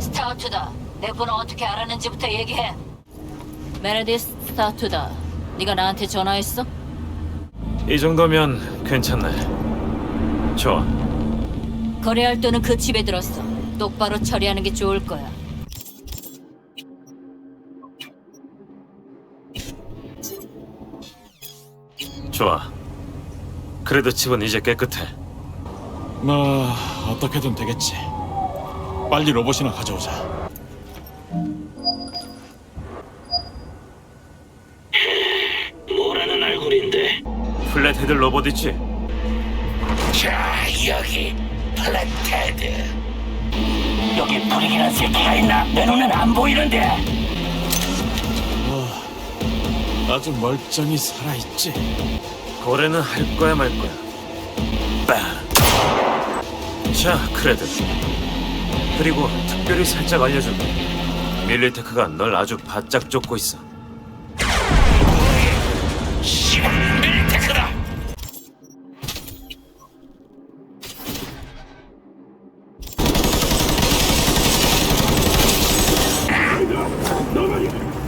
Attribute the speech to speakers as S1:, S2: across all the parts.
S1: 스타투다. 내 번호 어떻게 알았는지부터 얘기해. 메르디스 스타투다. 네가 나한테 전화했어?
S2: 이 정도면 괜찮네. 좋아.
S1: 거래할 돈은 그 집에 들었어. 똑바로 처리하는 게 좋을 거야.
S2: 좋아. 그래도 집은 이제 깨끗해.
S3: 뭐 어떻게든 되겠지. 빨리 로봇이나 가져오자.
S4: 뭐라는 얼굴인데?
S2: 플랫헤드 로봇 있지?
S4: 자, 여기 플랜테드. 여기 불이기는 새끼가 있나? 내 눈엔 안 보이는데.
S3: 아주 멀쩡히 살아있지.
S2: 거래는 할 거야 말 거야. 빵. 자, 크레드. 그리고 특별히 살짝 알려줄게. 밀리테크가 널 아주 바짝 쫓고 있어.
S4: 시간 밀테크다.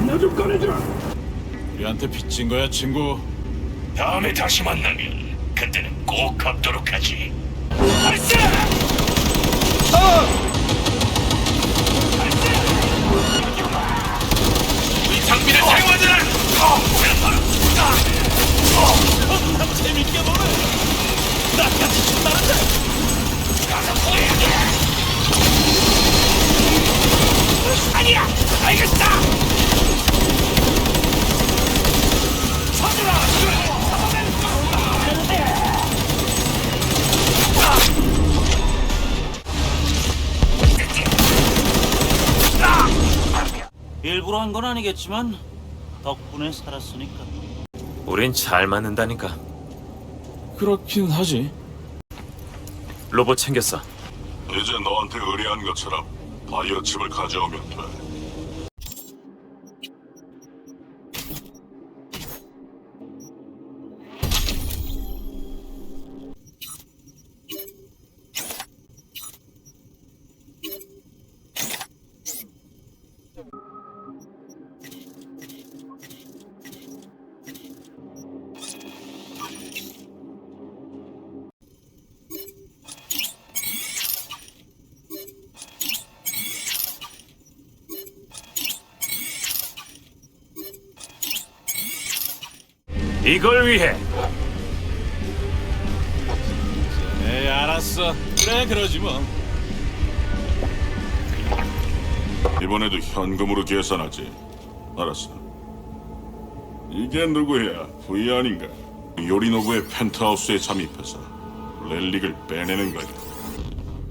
S4: 나좀 꺼내줘.
S3: 우리한테 빚진 거야, 친구.
S4: 다음에 다시 만나면 그때는 꼭 갚도록 하지. 발사! 장비를.
S3: 재밌게 노래.
S4: 가서 구해야 돼. 아니야, 알겠다.
S5: 일부러 한 건 아니겠지만 덕분에 살았으니까.
S2: 우린 잘 맞는다니까.
S3: 그렇긴 하지.
S2: 로봇 챙겼어.
S6: 이제 너한테 의뢰한 것처럼 바이오 칩을 가져오면 돼.
S2: 이걸 위해
S3: 에이, 알았어. 그래, 그러지 뭐.
S6: 이번에도 현금으로 계산하지. 알았어. 이게 누구야? V 아닌가? 요리노부의 펜트하우스에 잠입해서 렐릭을 빼내는 거야.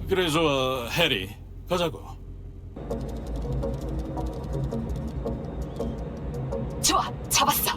S3: 그래, 좋아, 해리. 가자고.
S1: 좋아, 잡았어.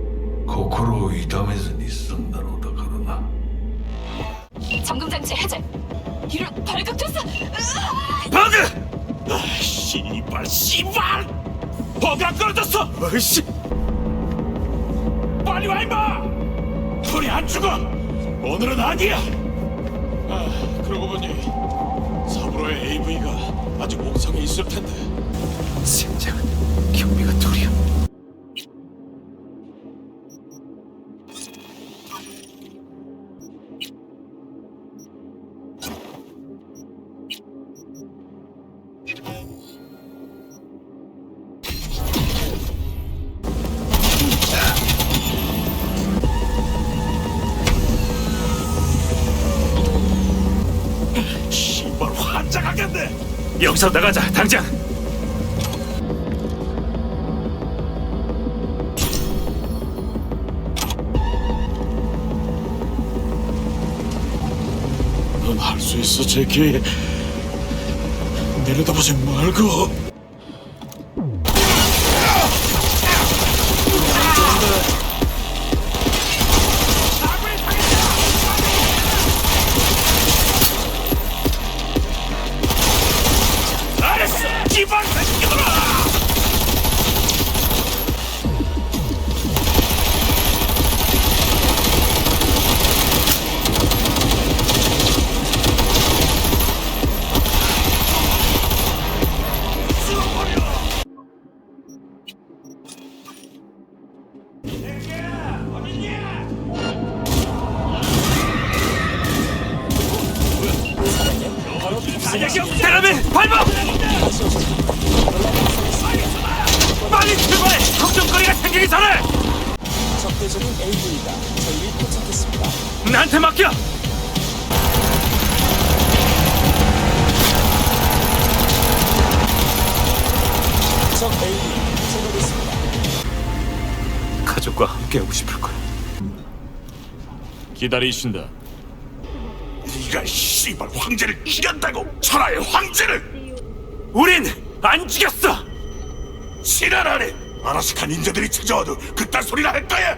S7: 心を痛めずに済んだのだからな
S1: 잠금 장치 해제. 이런 발각됐어.
S3: 아, 씨발, 씨발! 버가 떨어졌어!
S2: 어이씨,
S3: 빨리 와, 임마! 둘이 안 죽어! 오늘은 아니야! 아, 그러고 보니 사브로의 AV가 아직 옥상에 있을 텐데
S2: 젠장. 경
S3: 꼼짝하겠네.
S2: 여기서 나가자 당장.
S3: 넌 할 수 있어 제키. 내려다보지 말고.
S2: 대라민 밟아! 빨리 출발해! 걱정거리가 생기기 전에!
S8: 적대적인 AV가 저희를 포착했습니다.
S2: 나한테 맡겨!
S8: 적 AV 제거됐습니다.
S2: 가족과 함께하고 싶을 거야.
S3: 기다리신다.
S9: 네가 씨발 황제를 죽였다고! 천하의 황제를!
S2: 우린 안 죽였어!
S9: 지랄하네! 아라시카 닌자들이 찾아와도 그딴 소리나 할 거야!